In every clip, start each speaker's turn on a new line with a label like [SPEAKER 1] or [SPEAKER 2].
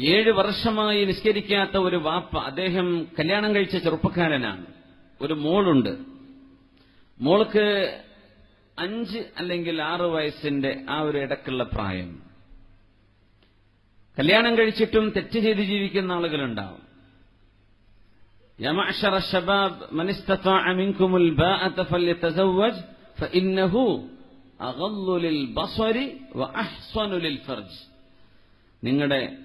[SPEAKER 1] ഏഴ് വർഷമായി നിസ്കരിക്കാത്ത ഒരു വാപ്പ അദ്ദേഹം കല്യാണം കഴിച്ച ചെറുപ്പക്കാരനാണ്. ഒരു മോളുണ്ട്. മോൾക്ക് അഞ്ച് അല്ലെങ്കിൽ ആറ് വയസ്സിന്റെ ആ ഒരു ഇടക്കുള്ള പ്രായം. കല്യാണം കഴിച്ചിട്ടും തെറ്റ് ചെയ്ത് ജീവിക്കുന്ന ആളുകളുണ്ടാവും. യമഅഷറ ശബാബ് അഗല്ലു ലിൽ ബസരി ലിൽ ഫർജ്. നിങ്ങളുടെ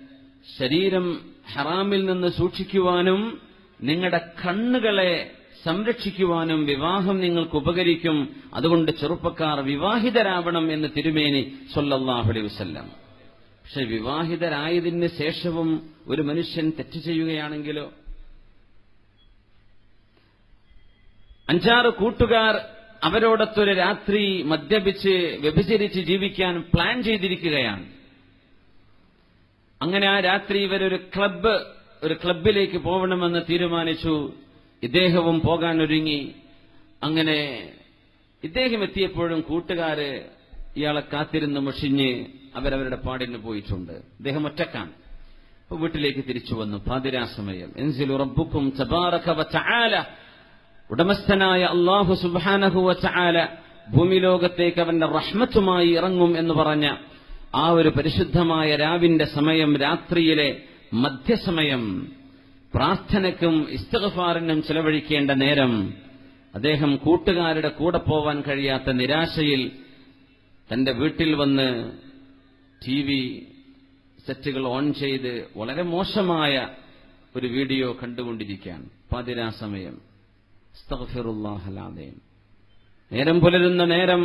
[SPEAKER 1] ശരീരം ഹറാമിൽ നിന്ന് സൂക്ഷിക്കുവാനും നിങ്ങളുടെ കണ്ണുകളെ സംരക്ഷിക്കുവാനും വിവാഹം നിങ്ങൾക്ക് ഉപകരിക്കും. അതുകൊണ്ട് ചെറുപ്പക്കാർ വിവാഹിതരാവണം എന്ന് തിരുമേനി സൊല്ലാഹുലി വസല്ലം. പക്ഷെ വിവാഹിതരായതിന് ശേഷവും ഒരു മനുഷ്യൻ തെറ്റ് ചെയ്യുകയാണെങ്കിലോ? അഞ്ചാറ് കൂട്ടുകാർ അവരോടൊത്തൊരു രാത്രി മദ്യപിച്ച് വ്യഭിചരിച്ച് ജീവിക്കാൻ പ്ലാൻ ചെയ്തിരിക്കുകയാണ്. അങ്ങനെ ആ രാത്രി ഇവരൊരു ക്ലബ്ബ് ഒരു ക്ലബിലേക്ക് പോകണമെന്ന് തീരുമാനിച്ചു. ഇദ്ദേഹവും പോകാൻ ഒരുങ്ങി. അങ്ങനെ ഇദ്ദേഹം എത്തിയപ്പോഴും കൂട്ടുകാര് ഇയാളെ കാത്തിരുന്ന് മുഷിഞ്ഞ് അവരവരുടെ പാടിന് പോയിട്ടുണ്ട്. ഇദ്ദേഹം ഒറ്റക്കാണ്. അപ്പൊ വീട്ടിലേക്ക് തിരിച്ചു വന്നു. പാതിരാസമയം. വതആല ഉടമസ്ഥനായ അള്ളാഹു സുബാനഹുവ ഭൂമി ലോകത്തേക്ക് അവന്റെ റഹ്മത്തുമായി ഇറങ്ങും എന്ന് പറഞ്ഞ ആ ഒരു പരിശുദ്ധമായ രാവിന്റെ സമയം രാത്രിയിലെ മധ്യസമയം പ്രാർത്ഥനയ്ക്കും ഇസ്തഗഫാറിനും ചെലവഴിക്കേണ്ട നേരം അദ്ദേഹം കൂട്ടുകാരുടെ കൂടെ പോവാൻ കഴിയാത്ത നിരാശയിൽ തന്റെ വീട്ടിൽ വന്ന് ടി വി സെറ്റുകൾ ഓൺ ചെയ്ത് വളരെ മോശമായ ഒരു വീഡിയോ കണ്ടുകൊണ്ടിരിക്കുകയാണ് പാതിരാ സമയം. നേരം പുലരുന്ന നേരം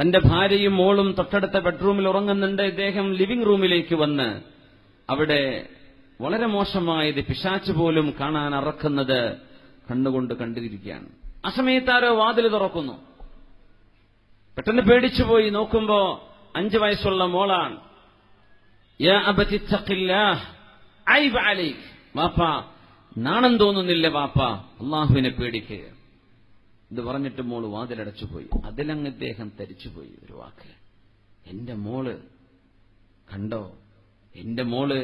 [SPEAKER 1] തന്റെ ഭാര്യയും മോളും തൊട്ടടുത്ത ബെഡ്റൂമിൽ ഉറങ്ങുന്നുണ്ട്. ഇദ്ദേഹം ലിവിംഗ് റൂമിലേക്ക് വന്ന് അവിടെ വളരെ മോശമായത് പിശാച്ച് പോലും കാണാൻ അറക്കുന്നത് കണ്ണുകൊണ്ട് കണ്ടിരിക്കുകയാണ്. ആ സമയത്ത് ആരോ വാതിൽ തുറക്കുന്നു. പെട്ടെന്ന് പേടിച്ചുപോയി നോക്കുമ്പോ അഞ്ചു വയസ്സുള്ള മോളാണ്. വാപ്പ നാണം തോന്നുന്നില്ല വാപ്പ. അള്ളാഹുവിനെ പേടിക്കുക. ഇത് പറഞ്ഞിട്ട് മോൾ വാതിലടച്ചു പോയി. അതിലങ്ങ് ഇദ്ദേഹം തരിച്ചുപോയി ഒരു വാക്ക്. എന്റെ മോൾ കണ്ടോ? എന്റെ മോൾ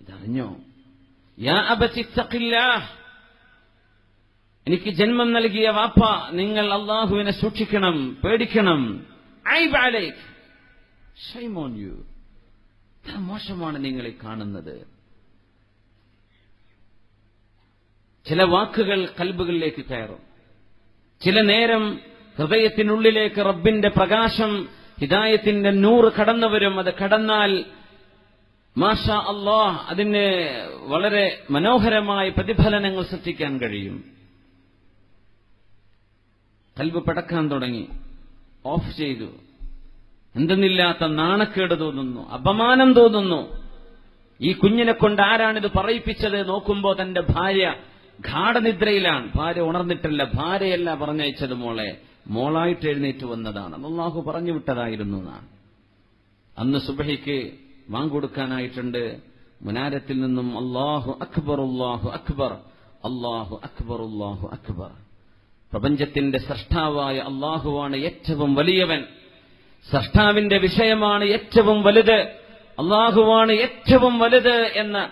[SPEAKER 1] ഇതറിഞ്ഞോ? യാ. എനിക്ക് ജന്മം നൽകിയ വാപ്പ നിങ്ങൾ അള്ളാഹുവിനെ സൂക്ഷിക്കണം പേടിക്കണം. I you. എത്ര മോശമാണ് നിങ്ങളെ കാണുന്നത്. ചില വാക്കുകൾ കൽബുകളിലേക്ക് കയറും. ചില നേരം ഹൃദയത്തിനുള്ളിലേക്ക് റബ്ബിന്റെ പ്രകാശം ഹിദായത്തിന്റെ നൂറ് കടന്നു വരും അത് കടന്നാൽ മാഷ അള്ളാഹ് അതിന് വളരെ മനോഹരമായ പ്രതിഫലനങ്ങൾ സൃഷ്ടിക്കാൻ കഴിയും. കൽബ് പടക്കാൻ തുടങ്ങി. ഓഫ് ചെയ്തു. എന്തെന്നില്ലാത്ത നാണക്കേട് തോന്നുന്നു. അപമാനം തോന്നുന്നു. ഈ കുഞ്ഞിനെ കൊണ്ട് ആരാണിത് പറയിപ്പിച്ചത്? നോക്കുമ്പോൾ തന്റെ ഭാര്യ ഗാഠനിദ്രയിലാണ്. ഭാര്യ ഉണർന്നിട്ടില്ല. ഭാര്യയല്ല പറഞ്ഞയച്ചത് മോളെ. മോളായിട്ട് എഴുന്നേറ്റ് വന്നതാണ്. അള്ളാഹു പറഞ്ഞു വിട്ടതായിരുന്നു എന്നാണ്. അന്ന് സുബഹിക്ക് വാങ്കൊടുക്കാനായിട്ടുണ്ട്. മുനാരത്തിൽ നിന്നും അള്ളാഹു അക്ബർ അള്ളാഹു അക്ബർ അള്ളാഹു അക്ബർ അള്ളാഹു അക്ബർ. പ്രപഞ്ചത്തിന്റെ സൃഷ്ടാവായ അള്ളാഹുവാണ് ഏറ്റവും വലിയവൻ. സൃഷ്ടാവിന്റെ വിഷയമാണ് ഏറ്റവും വലുത്. അള്ളാഹുവാണ് ഏറ്റവും വലുത് എന്ന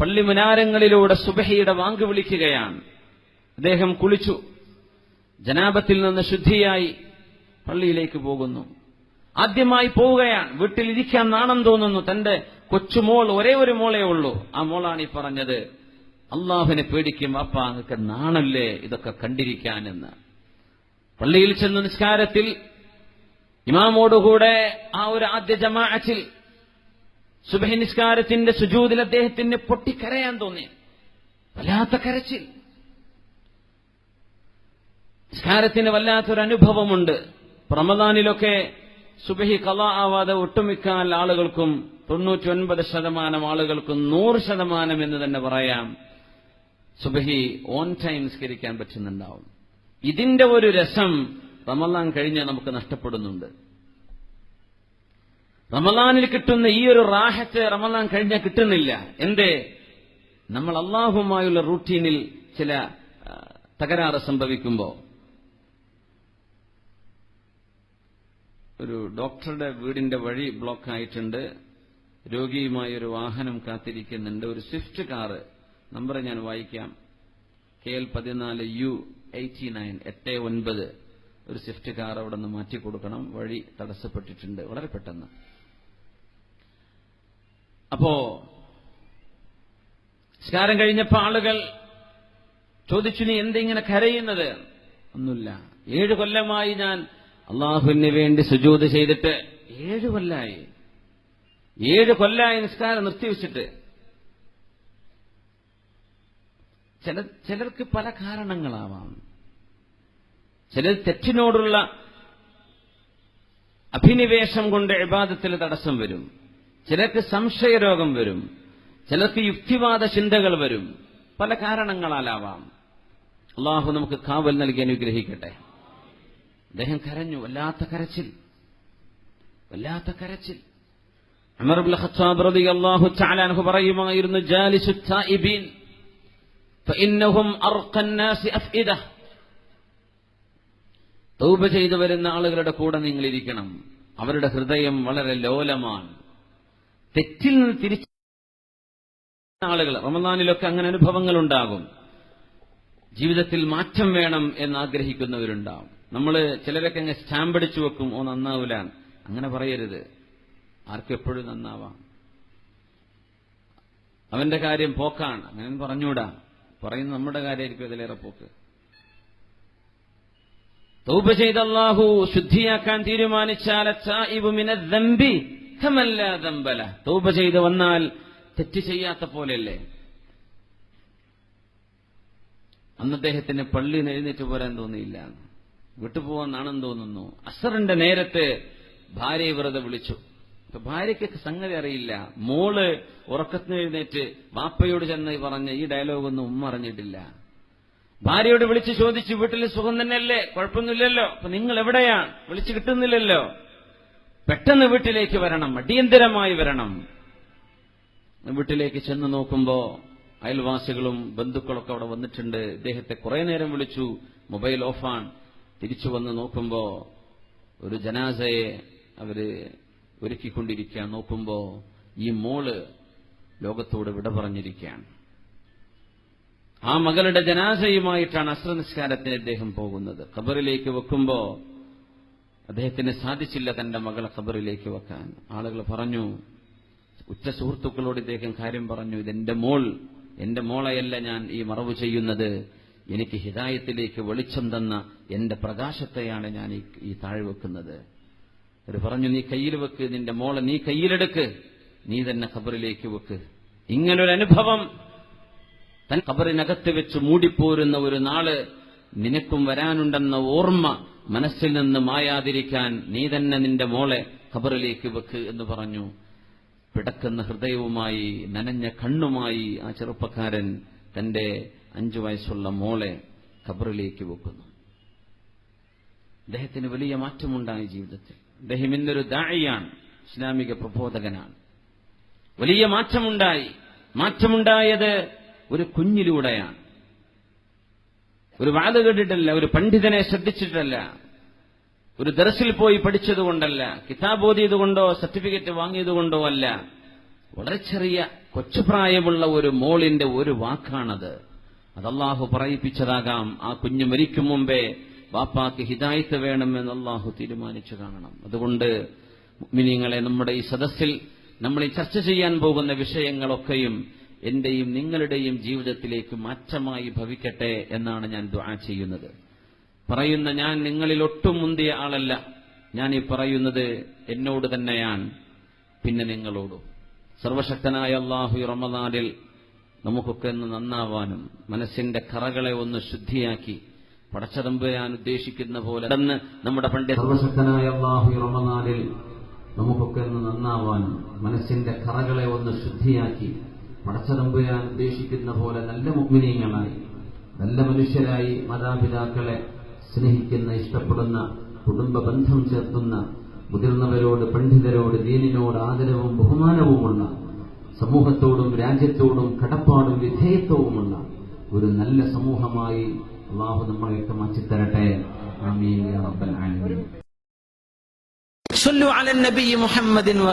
[SPEAKER 1] പള്ളി മുനാരങ്ങളിലൂടെ സുബഹിയുടെ വാങ്ക് വിളിക്കുകയാണ്. അദ്ദേഹം കുളിച്ചു. ജനാപത്തിൽ നിന്ന് ശുദ്ധിയായി പള്ളിയിലേക്ക് പോകുന്നു. ആദ്യമായി പോവുകയാണ്. വീട്ടിലിരിക്കാൻ നാണം തോന്നുന്നു. തന്റെ കൊച്ചുമോൾ ഒരേ ഒരു മോളേ ഉള്ളൂ. ആ മോളാണ് ഈ പറഞ്ഞത് അള്ളാഹുവിനെ പേടിക്കും അപ്പ അങ്ങക്ക് നാണല്ലേ ഇതൊക്കെ കണ്ടിരിക്കാനെന്ന്. പള്ളിയിൽ ചെന്ന നിസ്കാരത്തിൽ ഇമാമോടുകൂടെ ആ ഒരു ആദ്യ ജമാഅത്തിൽ സുബഹി നിസ്കാരത്തിന്റെ സുജൂതിൽ അദ്ദേഹത്തിന് പൊട്ടിക്കരയാൻ തോന്നി. വല്ലാത്ത കരച്ചിൽ. നിസ്കാരത്തിന് വല്ലാത്തൊരു അനുഭവമുണ്ട്. റമദാനിലൊക്കെ സുബഹി കല ആവാതെ ഒട്ടുമിക്കാൻ ആളുകൾക്കും തൊണ്ണൂറ്റി ഒൻപത് ശതമാനം ആളുകൾക്കും നൂറ് ശതമാനം എന്ന് തന്നെ പറയാം. സുബഹി ഓൺ ടൈം നിസ്കരിക്കാൻ പറ്റുന്നുണ്ടാവും. ഇതിന്റെ ഒരു രസം റമദാൻ കഴിഞ്ഞ് നമുക്ക് നഷ്ടപ്പെടുന്നുണ്ട്. റമദാനിൽ കിട്ടുന്ന ഈ ഒരു റാഹത്ത് റമലാൻ കഴിഞ്ഞാൽ കിട്ടുന്നില്ല. എന്തേ? നമ്മൾ അള്ളാഹുമായുള്ള റൂട്ടീനിൽ ചില തകരാറ് സംഭവിക്കുമ്പോൾ ഒരു ഡോക്ടറുടെ വീടിന്റെ വഴി ബ്ലോക്ക് ആയിട്ടുണ്ട്. രോഗിയുമായി ഒരു വാഹനം കാത്തിരിക്കുന്നുണ്ട്. ഒരു സ്വിഫ്റ്റ് കാറ് നമ്പർ ഞാൻ വായിക്കാം. കെ എൽ പതിനാല് യു എയ്റ്റി നയൻ എട്ട് ഒൻപത്. ഒരു സ്വിഫ്റ്റ് കാർ അവിടെ നിന്ന് മാറ്റി കൊടുക്കണം വഴി തടസ്സപ്പെട്ടിട്ടുണ്ട്. വളരെ പെട്ടെന്ന്. അപ്പോ സ്കാരം കഴിഞ്ഞപ്പോ ആളുകൾ ചോദിച്ചു നീ എന്തിങ്ങനെ കരയുന്നത്? ഒന്നുമില്ല. ഏഴു കൊല്ലമായി ഞാൻ അള്ളാഹുവിന് വേണ്ടി സുജൂത് ചെയ്തിട്ട് ഏഴു കൊല്ലായി. ഏഴ് കൊല്ലായി നിസ്കാരം നിർത്തിവെച്ചിട്ട്. ചില ചിലർക്ക് പല കാരണങ്ങളാവാം. ചിലർ തെറ്റിനോടുള്ള അഭിനിവേശം കൊണ്ട് ഇബാദത്തിൽ തടസ്സം വരും. ചിലർക്ക് സംശയരോഗം വരും. ചിലർക്ക് യുക്തിവാദ ചിന്തകൾ വരും. പല കാരണങ്ങളാലാവാം. അള്ളാഹു നമുക്ക് കാവൽ നൽകി അനുഗ്രഹിക്കട്ടെ. അദ്ദേഹം കരഞ്ഞു. വല്ലാത്ത കരച്ചിൽ. വല്ലാത്ത കരച്ചിൽ. ജാലിസു തൗബ ചെയ്തു വരുന്ന ആളുകളുടെ കൂടെ നിങ്ങൾ ഇരിക്കണം അവരുടെ ഹൃദയം വളരെ ലോലമാണ്. തെറ്റിൽ നിന്ന് തിരിച്ച ആളുകൾ റമദാനിലൊക്കെ അങ്ങനെ അനുഭവങ്ങൾ ഉണ്ടാകും ജീവിതത്തിൽ മാറ്റം വേണം എന്ന് ആഗ്രഹിക്കുന്നവരുണ്ടാവും നമ്മൾ ചിലരൊക്കെ അങ്ങ് സ്റ്റാമ്പ് അടിച്ചു വെക്കും ഓ നന്നാവൂല. അങ്ങനെ പറയരുത്. ആർക്കും എപ്പോഴും നന്നാവാം. അവന്റെ കാര്യം പോക്കാണ്. അങ്ങനെ പറഞ്ഞൂടാ പറയുന്ന നമ്മുടെ കാര്യമായിരിക്കും അതിലേറെ പോക്ക്. തൗപ ചെയ്ത് അള്ളാഹു ശുദ്ധിയാക്കാൻ തീരുമാനിച്ചാൽ ദംബല തൗബ ചെയ്ത് വന്നാൽ തെറ്റ് ചെയ്യാത്ത പോലെയല്ലേ? അന്ന് അദ്ദേഹത്തിന് പള്ളിയിൽ എഴുന്നേറ്റ് പോരാൻ തോന്നിയില്ല. വിട്ടുപോകാൻ തോന്നുന്നു. അസറിന്റെ നേരത്തെ ഭാര്യ വെറുതെ വിളിച്ചു. ഭാര്യയ്ക്ക് സംഗതി അറിയില്ല. മോൾ ഉറക്കത്തിന് എഴുന്നേറ്റ് വാപ്പയോട് ചെന്ന് പറഞ്ഞ ഈ ഡയലോഗൊന്നും ഉമ്മ അറിഞ്ഞിട്ടില്ല. ഭാര്യയോട് വിളിച്ച് ചോദിച്ചു വീട്ടിൽ സുഖം തന്നെയല്ലേ? കുഴപ്പമൊന്നുമില്ലല്ലോ? അപ്പൊ നിങ്ങൾ എവിടെയാണ് വിളിച്ചു കിട്ടുന്നില്ലല്ലോ? പെട്ടെന്ന് വീട്ടിലേക്ക് വരണം അടിയന്തരമായി വരണം. വീട്ടിലേക്ക് ചെന്ന് നോക്കുമ്പോ അയൽവാസികളും ബന്ധുക്കളൊക്കെ അവിടെ വന്നിട്ടുണ്ട്. ഇദ്ദേഹത്തെ കുറെ നേരം വിളിച്ചു മൊബൈൽ ഓഫാൺ. തിരിച്ചു വന്ന് നോക്കുമ്പോ ഒരു ജനാസയെ അവർ ഒരുക്കിക്കൊണ്ടിരിക്കാൻ നോക്കുമ്പോ ഈ മോൾ ലോകത്തോട് വിട പറഞ്ഞിരിക്കുകയാണ്. ആ മകളുടെ ജനാസയുമായിട്ടാണ് അസ്ത്രനിസ്കാരത്തിന് അദ്ദേഹം പോകുന്നത്. ഖബറിലേക്ക് വെക്കുമ്പോ അദ്ദേഹത്തിന് സാധിച്ചില്ല തന്റെ മകളെ ഖബറിലേക്ക് വെക്കാൻ. ആളുകൾ പറഞ്ഞു ഉച്ച സുഹൃത്തുക്കളോട് ഇദ്ദേഹം കാര്യം പറഞ്ഞു ഇതെന്റെ മോൾ എന്റെ മോളെയല്ല ഞാൻ ഈ മറവ് ചെയ്യുന്നത്. എനിക്ക് ഹിതായത്തിലേക്ക് വെളിച്ചം തന്ന എന്റെ പ്രകാശത്തെയാണ് ഞാൻ ഈ താഴെ വെക്കുന്നത്. അവർ പറഞ്ഞു നീ കയ്യിൽ വെക്ക് നിന്റെ മോളെ നീ കയ്യിലെടുക്ക്. നീ തന്നെ ഖബറിലേക്ക് വെക്ക്. ഇങ്ങനൊരു അനുഭവം തൻ ഖബറിനകത്ത് വെച്ച് മൂടിപ്പോരുന്ന ഒരു നാൾ നിനക്കും വരാനുണ്ടെന്ന ഓർമ്മ മനസ്സിൽ നിന്ന് മായാതിരിക്കാൻ നീ തന്നെ നിന്റെ മോളെ ഖബറിലേക്ക് വെക്ക് എന്ന് പറഞ്ഞു. പിടക്കുന്ന ഹൃദയവുമായി നനഞ്ഞ കണ്ണുമായി ആ ചെറുപ്പക്കാരൻ തന്റെ അഞ്ചു വയസ്സുള്ള മോളെ ഖബറിലേക്ക് വെക്കുന്നു. അദ്ദേഹത്തിന് വലിയ മാറ്റമുണ്ടായി ജീവിതത്തിൽ. അദ്ദേഹം ഇന്നൊരു ദാഴിയാണ് ഇസ്ലാമിക പ്രബോധകനാണ്. വലിയ മാറ്റമുണ്ടായി. മാറ്റമുണ്ടായത് ഒരു കുഞ്ഞിലൂടെയാണ്. ഒരു വാദ കേട്ടിട്ടല്ല ഒരു പണ്ഡിതനെ ശ്രദ്ധിച്ചിട്ടല്ല ഒരു ദർസിൽ പോയി പഠിച്ചതുകൊണ്ടല്ല കിതാബ് ഓതിയതുകൊണ്ടോ സർട്ടിഫിക്കറ്റ് വാങ്ങിയതുകൊണ്ടോ അല്ല. വളരെ ചെറിയ കൊച്ചുപ്രായമുള്ള ഒരു മോളിന്റെ ഒരു വാക്കാണത്. അത് പറയിപ്പിച്ചതാകാം. ആ കുഞ്ഞു മരിക്കും മുമ്പേ വാപ്പാക്ക് ഹിദായത്ത് വേണമെന്ന് അള്ളാഹു തീരുമാനിച്ചു കാണണം. അതുകൊണ്ട് മിനിങ്ങളെ നമ്മുടെ ഈ സദസ്സിൽ നമ്മൾ ചർച്ച ചെയ്യാൻ പോകുന്ന വിഷയങ്ങളൊക്കെയും എന്റെയും നിങ്ങളുടെയും ജീവിതത്തിലേക്ക് മാറ്റമായി ഭവിക്കട്ടെ എന്നാണ് ഞാൻ ദുആ ചെയ്യുന്നത്. പറയുന്ന ഞാൻ നിങ്ങളിൽ ഒട്ടും മുന്തിയ ആളല്ല. ഞാൻ ഈ പറയുന്നത് എന്നോട് തന്നെയാണ് പിന്നെ നിങ്ങളോടും. സർവശക്തനായ അള്ളാഹു റമദാനിൽ നമുക്കൊക്കെ ഒന്ന് നന്നാവാനും മനസ്സിന്റെ കറകളെ ഒന്ന് ശുദ്ധിയാക്കി പടച്ചതമ്പയാൻ ഉദ്ദേശിക്കുന്ന പോലെ അന്ന് നമ്മുടെ പണ്ഡിത സർവശക്തനായ അള്ളാഹു റമദാനിൽ നമുക്കൊക്കെ ഒന്ന് നന്നാവാനും മനസ്സിന്റെ കറകളെ ഒന്ന് ശുദ്ധിയാക്കി പടച്ചതമ്പുരാൻ ഉദ്ദേശിക്കുന്ന പോലെ നല്ല മുഗ്മിനീയങ്ങളായി നല്ല മനുഷ്യരായി മാതാപിതാക്കളെ സ്നേഹിക്കുന്ന ഇഷ്ടപ്പെടുന്ന കുടുംബ ബന്ധം ചേർത്തുന്ന മുതിർന്നവരോട് പണ്ഡിതരോട് ദീനിനോട് ആദരവും ബഹുമാനവുമുള്ള സമൂഹത്തോടും രാജ്യത്തോടും കടപ്പാടും വിധേയത്വവുമുള്ള ഒരു നല്ല സമൂഹമായി അള്ളാഹു നമ്മളെയൊക്കെ മാറ്റിത്തരട്ടെ. ആമീൻ റബ്ബൽ ആലമീൻ.
[SPEAKER 2] സല്ലു അലൻ മുഹമ്മദിൻ വ